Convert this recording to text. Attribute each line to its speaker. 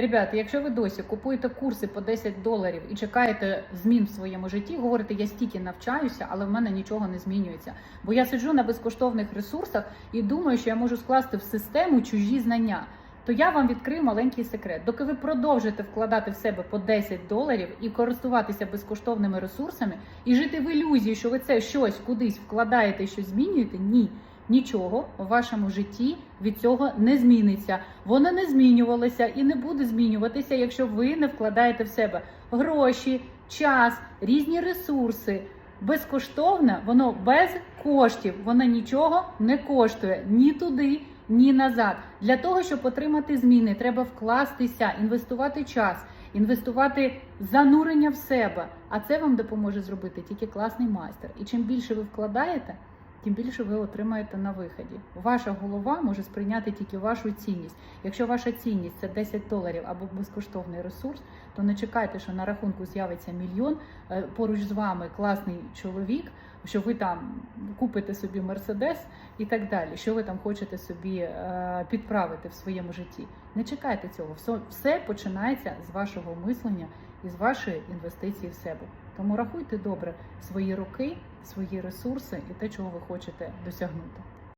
Speaker 1: Ребята, якщо ви досі купуєте курси по 10 доларів і чекаєте змін в своєму житті, говорите, я стільки навчаюся, але в мене нічого не змінюється. Бо я сиджу на безкоштовних ресурсах і думаю, що я можу скласти в систему чужі знання. То я вам відкрию маленький секрет. Доки ви продовжите вкладати в себе по 10 доларів і користуватися безкоштовними ресурсами, і жити в ілюзії, що ви це щось кудись вкладаєте щось змінюєте, ні. Нічого в вашому житті від цього не зміниться. Воно не змінювалося і не буде змінюватися, якщо ви не вкладаєте в себе гроші, час, різні ресурси. Безкоштовне, воно без коштів, воно нічого не коштує ні туди, ні назад. Для того, щоб отримати зміни, треба вкластися, інвестувати час, інвестувати занурення в себе. А це вам допоможе зробити тільки класний майстер. І чим більше ви вкладаєте, тим більше ви отримаєте на виході. Ваша голова може сприйняти тільки вашу цінність. Якщо ваша цінність це 10 доларів або безкоштовний ресурс, то не чекайте, що на рахунку з'явиться мільйон. е, Поруч з вами класний чоловік, що ви там купите собі мерседес і так далі. Що ви там хочете собі е, підправити в своєму житті. Не чекайте цього. Все, все починається з вашого мислення і з вашої інвестиції в себе. Тому рахуйте добре свої роки, свої ресурси і те, чого ви хочете досягнути.